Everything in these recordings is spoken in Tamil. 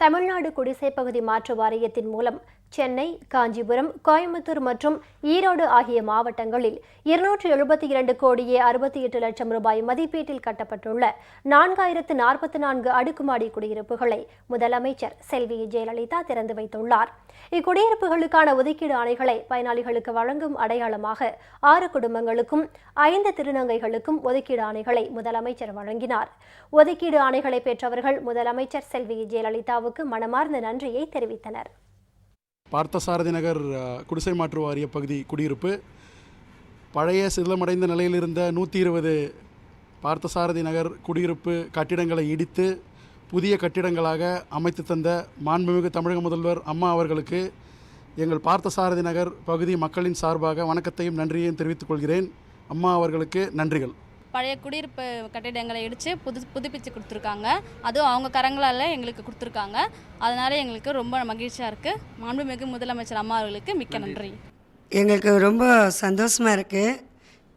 தமிழ்நாடு குடிசை பகுதி மாற்று வாரியத்தின் மூலம் சென்னை காஞ்சிபுரம் கோயம்புத்தூர் மற்றும் ஈரோடு ஆகிய மாவட்டங்களில் இருநூற்று எழுபத்தி இரண்டு கோடியே அறுபத்தி எட்டு லட்சம் ரூபாய் மதிப்பீட்டில் கட்டப்பட்டுள்ள நான்காயிரத்து நாற்பத்தி நான்கு அடுக்குமாடி குடியிருப்புகளை முதலமைச்சர் செல்வி ஜெயலலிதா திறந்து வைத்துள்ளார். இக்குடியிருப்புகளுக்கான ஒதுக்கீடு ஆணைகளை பயனாளிகளுக்கு வழங்கும் அடையாளமாக ஆறு குடும்பங்களுக்கும் ஐந்து திருநங்கைகளுக்கும் ஒதுக்கீடு ஆணைகளை முதலமைச்சர் வழங்கினார். ஒதுக்கீடு ஆணைகளை பெற்றவர்கள் முதலமைச்சர் செல்வி ஜெயலலிதாவுக்கு மனமார்ந்த நன்றியை தெரிவித்தனர். பார்த்தசாரதி நகர் குடிசை மாற்று வாரிய பகுதி குடியிருப்பு. பழைய சிதிலமடைந்த நிலையில் இருந்த நூற்றி இருபது பார்த்தசாரதி நகர் குடியிருப்பு கட்டிடங்களை இடித்து புதிய கட்டிடங்களாக அமைத்து தந்த மாண்புமிகு தமிழக முதல்வர் அம்மா அவர்களுக்கு எங்கள் பார்த்தசாரதி நகர் பகுதி மக்களின் சார்பாக வணக்கத்தையும் நன்றியையும் தெரிவித்துக் கொள்கிறேன். அம்மா அவர்களுக்கு நன்றிகள். பழைய குடியிருப்பு கட்டிடங்களை இடித்து புது புதுப்பிச்சு கொடுத்துருக்காங்க. அதுவும் அவங்க கரங்களால் எங்களுக்கு கொடுத்துருக்காங்க. அதனால் எங்களுக்கு ரொம்ப மகிழ்ச்சியாக இருக்குது மாண்புமிகு முதலமைச்சர் அம்மா அவர்களுக்கு மிக்க நன்றி. எங்களுக்கு ரொம்ப சந்தோஷமாக இருக்குது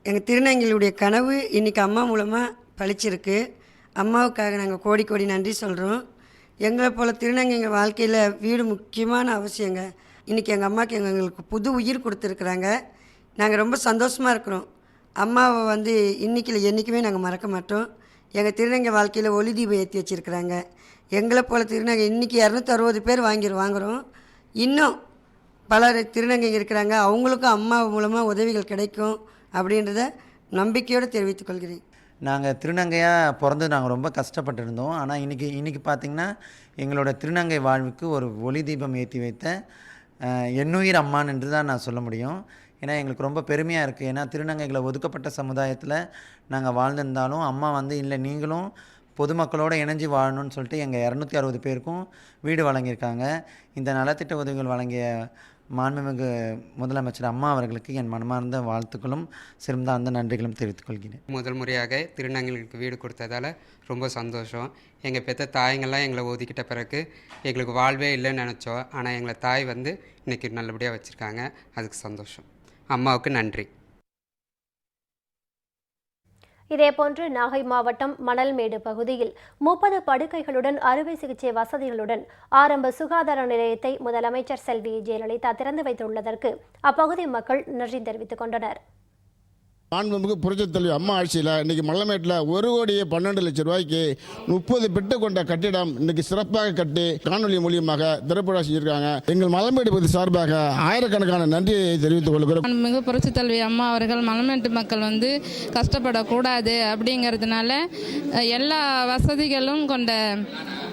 எங்கள் திருநங்கைகளுடைய கனவு இன்றைக்கி அம்மா மூலமாக பழிச்சிருக்கு. அம்மாவுக்காக நாங்கள் கோடி கோடி நன்றி சொல்கிறோம் எங்களை போல் திருநங்கைங்க வாழ்க்கையில் வீடு முக்கியமான அவசியங்க. இன்றைக்கி எங்கள் அம்மாவுக்கு எங்களுக்கு புது உயிர் கொடுத்துருக்குறாங்க. நாங்கள் ரொம்ப சந்தோஷமாக இருக்கிறோம். அம்மாவை வந்து இன்றைக்கில் என்றைக்குமே நாங்கள் மறக்க மாட்டோம். எங்கள் திருநங்கை வாழ்க்கையில் ஒளி தீபம் ஏற்றி வச்சுருக்குறாங்க. எங்களை போல் திருநங்கை இன்றைக்கி இரநூத்தறுபது பேர் வாங்கிரு வாங்குகிறோம் இன்னும் பலர் திருநங்கைங்க இருக்கிறாங்க. அவங்களுக்கும் அம்மா மூலமாக உதவிகள் கிடைக்கும் அப்படின்றத நம்பிக்கையோடு தெரிவித்துக்கொள்கிறேன் நாங்கள் திருநங்கையாக பிறந்து நாங்கள் ரொம்ப கஷ்டப்பட்டுருந்தோம். ஆனால் இன்றைக்கி இன்றைக்கி பார்த்திங்கன்னா எங்களோட திருநங்கை வாழ்வுக்கு ஒரு ஒளி தீபம் ஏற்றி வைத்த எண்ணுயிர் அம்மான் என்று தான் நான் சொல்ல முடியும். ஏன்னா எங்களுக்கு ரொம்ப பெருமையாக இருக்குது ஏன்னா திருநங்கைகளை ஒதுக்கப்பட்ட சமுதாயத்தில் நாங்கள் வாழ்ந்திருந்தாலும் அம்மா வந்து இல்லை நீங்களும் பொதுமக்களோடு இணைஞ்சு வாழணும்னு சொல்லிட்டு எங்கள் இரநூத்தி அறுபது பேருக்கும் வீடு வழங்கியிருக்காங்க. இந்த நலத்திட்ட உதவிகள் வழங்கிய மாண்புமிகு முதலமைச்சர் அம்மா அவர்களுக்கு என் மனமார்ந்த வாழ்த்துக்களும் சிறந்தார்ந்த நன்றிகளும் தெரிவித்துக் கொள்கிறேன். முதல் முறையாக திருநங்கைகளுக்கு வீடு கொடுத்ததால ரொம்ப சந்தோஷம். எங்கள் பெற்ற தாய்ங்கள்லாம் எங்களை ஒதுக்கிட்ட பிறகு எங்களுக்கு வாழ்வே இல்லைன்னு நினச்சோம். ஆனால் எங்களை தாய் வந்து இன்றைக்கி நல்லபடியாக வச்சுருக்காங்க. அதுக்கு சந்தோஷம். அம்மாவுக்கு நன்றி. இதேபோன்று நாகை மாவட்டம் மணல்மேடு பகுதியில் முப்பது படுக்கைகளுடன் அறுவை சிகிச்சை வசதிகளுடன் ஆரம்ப சுகாதார நிலையத்தை முதலமைச்சர் செல்வி ஜெயலலிதா திறந்து வைத்துள்ளதற்கு அப்பகுதி மக்கள் நன்றி தெரிவித்துக் கொண்டனர். மாண்புமிகு புரட்சித் தலைவி அம்மா ஆட்சியில் இன்றைக்கி மல்லமேட்டில் ஒரு கோடியே பன்னெண்டு லட்சம் ரூபாய்க்கு முப்பது பெட்டு கொண்ட கட்டிடம் இன்றைக்கு சிறப்பாக கட்டி காணொலி மூலியமாக திறப்புழா செஞ்சிருக்காங்க. எங்கள் மலமேடு பகுதி சார்பாக ஆயிரக்கணக்கான நன்றியை தெரிவித்துக் கொள்கிறோம். மிகு புரட்சித் தலைவி அம்மா அவர்கள் மலமேட்டு மக்கள் வந்து கஷ்டப்படக்கூடாது அப்படிங்கிறதுனால எல்லா வசதிகளும் கொண்ட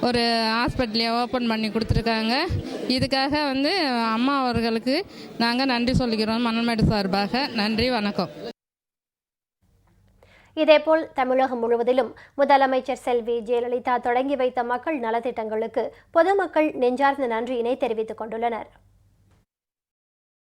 ஒரு ஹாஸ்பிட்டலையே ஓப்பன் பண்ணி கொடுத்துருக்காங்க. இதுக்காக வந்து அம்மா அவர்களுக்கு நாங்கள் நன்றி சொல்லிக்கிறோம் மணல்மேடு சார்பாக. நன்றி வணக்கம். இதேபோல் தமிழகம் முழுவதிலும் முதலமைச்சர் செல்வி ஜெயலலிதா தொடங்கி வைத்த மக்கள் நலத்திட்டங்களுக்கு பொதுமக்கள் நெஞ்சார்ந்த நன்றியினை தெரிவித்துக் கொண்டுள்ளனர்.